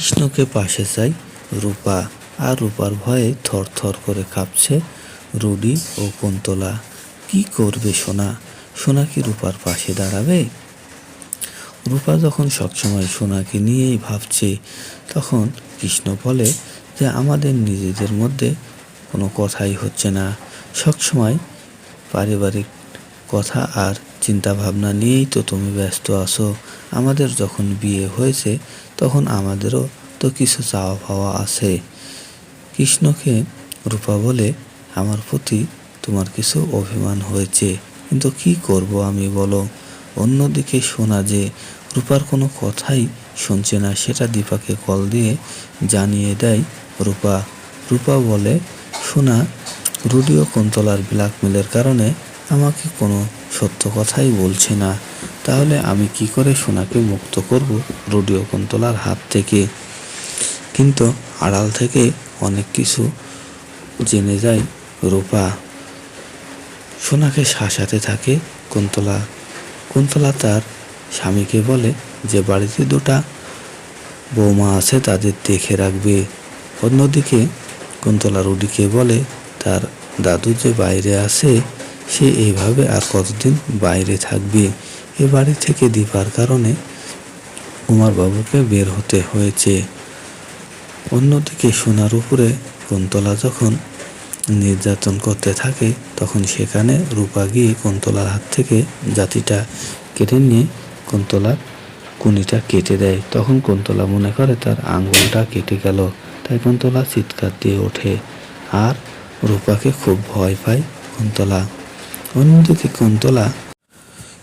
কৃষ্ণকে পাশে চাই। রূপা আর রূপার ভয়ে থর থর করে কাঁপছে রুডি ও কুন্তলা। কি করবে সোনা? সোনা কি রূপার পাশে দাঁড়াবে? রূপা যখন সবসময় সোনাকে নিয়েই ভাবছে, তখন কৃষ্ণ বলে যে আমাদের নিজেদের মধ্যে কোনো কথাই হচ্ছে না। সবসময় পারিবারিক কথা আর চিন্তা ভাবনা নিয়েই তো তুমি ব্যস্ত আছো। আমাদের যখন বিয়ে হয়েছে, তখন আমাদেরও তো কিছু চাওয়া পাওয়া আছে। কৃষ্ণকে রূপা বলে, আমার প্রতি তোমার কিছু অভিমান হয়েছে, কিন্তু কি করব আমি বলো? অন্যদিকে শোনা যে রূপার কোনো কথাই শুনছে না, সেটা দীপাকে কল দিয়ে জানিয়ে দেয়, রূপা রূপা বলে শোনা রুডিও, কুন্তলার ব্ল্যাকমেলের কারণে আমাকে কোনো সত্য কথাই বলছে না। তাহলে আমি কি করে সোনাকে মুক্ত করব রুডিও কুন্তলার হাত থেকে? কিন্তু আড়াল থেকে অনেক কিছু জেনে যায় রূপা। সোনাকে শাসাতে থাকে কুন্তলা। কুন্তলা তার স্বামীকে বলে যে বাড়িতে দুটা বৌমা আছে, তাদের দেখে রাখবে। অন্যদিকে কুন্তলা রুডিকে বলে, তার দাদু যে বাইরে আছে সে এইভাবে আর কতদিন বাইরে থাকবে? এ বাড়ি থেকে দিবার কারণে কুমারবাবুকে বের হতে হয়েছে। অন্যদিকে সোনার উপরে কুন্তলা যখন নির্যাতন করতে থাকে, তখন সেখানে রূপা গিয়ে কুন্তলার হাত থেকে জাতিটা কেটে নিয়ে কুন্তলার কুনিটা কেটে দেয়। তখন কুন্তলা মনে করে তার আঙ্গুলটা কেটে গেল। তাই কুন্তলা চিৎকার দিয়ে ওঠে। আর রূপাকে খুব ভয় পায় কুন্তলা। অন্যদিকে কুন্তলা?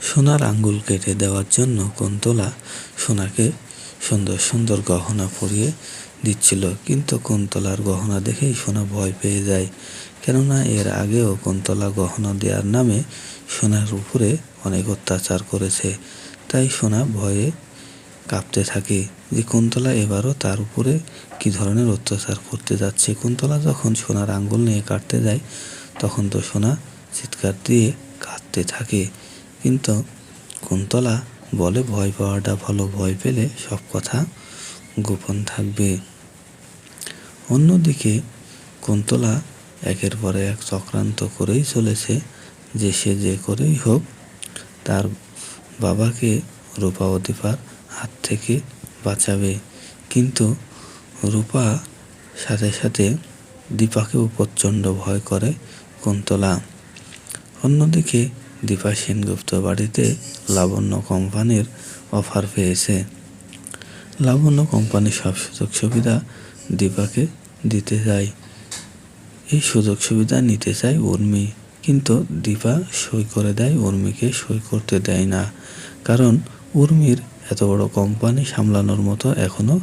সোনার আঙ্গুল কেটে দেওয়ার জন্য কুন্তলা সোনাকে সুন্দর সুন্দর গহনা পরিয়ে দিচ্ছিল। কিন্তু কুন্তলার গহনা দেখেই সোনা ভয় পেয়ে যায়। কেননা এর আগেও কুন্তলা গহনা দেওয়ার নামে সোনার উপরে অনেক অত্যাচার করেছে। তাই সোনা ভয়ে কাঁপতে থাকে যে কুন্তলা এবারও তার উপরে কি ধরনের অত্যাচার করতে যাচ্ছে। কুন্তলা যখন সোনার আঙ্গুল নিয়ে কাটতে যায়, তখন তো সোনা চিৎকার দিয়ে কাঁদতে থাকে। কিন্তু কুন্তলা বলে, ভয় পাওয়াটা ভালো, ভয় পেলে সব কথা গোপন থাকবে। অন্যদিকে কুন্তলা একের পরে এক চক্রান্ত করেই চলেছে, যে সে যে করেই হোক, তার বাবাকে রূপা ও দীপার হাত থেকে বাঁচাবে। কিন্তু রূপা সাথে সাথে দীপাকেও প্রচণ্ড ভয় করে কুন্তলা। অন্যদিকে দীপা সেনগুপ্ত বাড়িতে লাবণ্য কোম্পানির অফার পেয়েছে। লাবণ্য কোম্পানি সব সুযোগ সুবিধা দীপাকে দিতে যায় এই সুযোগ সুবিধা নিতে চায় উর্মি। কিন্তু দীপা সই করে দেয় উর্মিকে সই করতে দেয় না। কারণ উর্মির এত বড় কোম্পানি সামলানোর মতো এখনও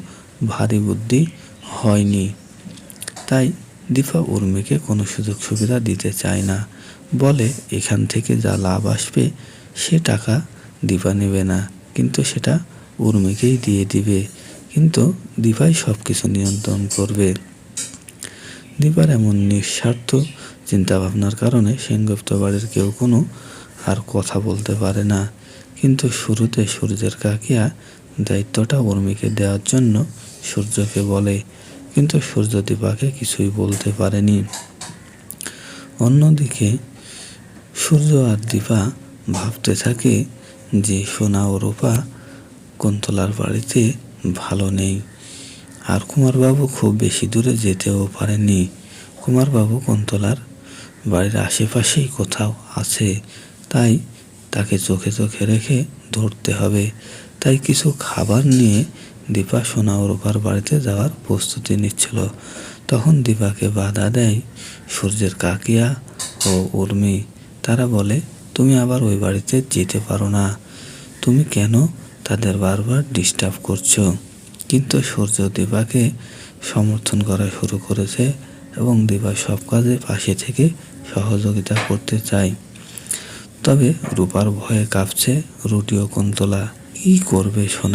ভারী বুদ্ধি হয়নি। তাই দীপা উর্মিকে কোনো সুযোগ সুবিধা দিতে চায় না। বলে, এখান থেকে যা লাভ আসবে, সে টাকা দীপা নেবে না। কিন্তু সেটা উর্মিকেই দিয়ে দিবে। কিন্তু দীপাই সব কিছু নিয়ন্ত্রণ করবে। দীপার এমন নিঃস্বার্থ চিন্তাভাবনার কারণে সেনগুপ্ত বাড়ির কেউ কোনো আর কথা বলতে পারে না। কিন্তু শুরুতে সূর্যের কাকিয়া দায়িত্বটা উর্মিকে দেওয়ার জন্য সূর্যকে বলে, কিন্তু সূর্য দীপাকে কিছুই বলতে পারেনি। অন্যদিকে সূর্য আর দীপা ভাবতে থাকে যে সোনা ও রূপা কুন্তলার বাড়িতে ভালো নেই। আর কুমারবাবু খুব বেশি দূরে যেতেও পারেননি। কুমারবাবু কুন্তলার বাড়ির আশেপাশেই কোথাও আছে, তাই তাকে চোখে চোখে রেখে ধরতে হবে। তাই কিছু খাবার নিয়ে দীপা সোনা ও রূপার বাড়িতে যাওয়ার প্রস্তুতি নিচ্ছিল। তখন দীপাকে বাধা দেয় সূর্যের কাকিয়া ও উর্মি। তারা বলে, তুমি আবার ওই বাড়িতে যেতে পারো না। তুমি কেন তাদের বারবার ডিস্টার্ব করছ? কিন্তু সূর্য দীপাকে সমর্থন করা শুরু করেছে এবং দীপা সব কাজে পাশে থেকে সহযোগিতা করতে চায়। তবে রূপার ভয়ে কাঁপছে রুটি ও কুন্তলা। কী করবে সোনা?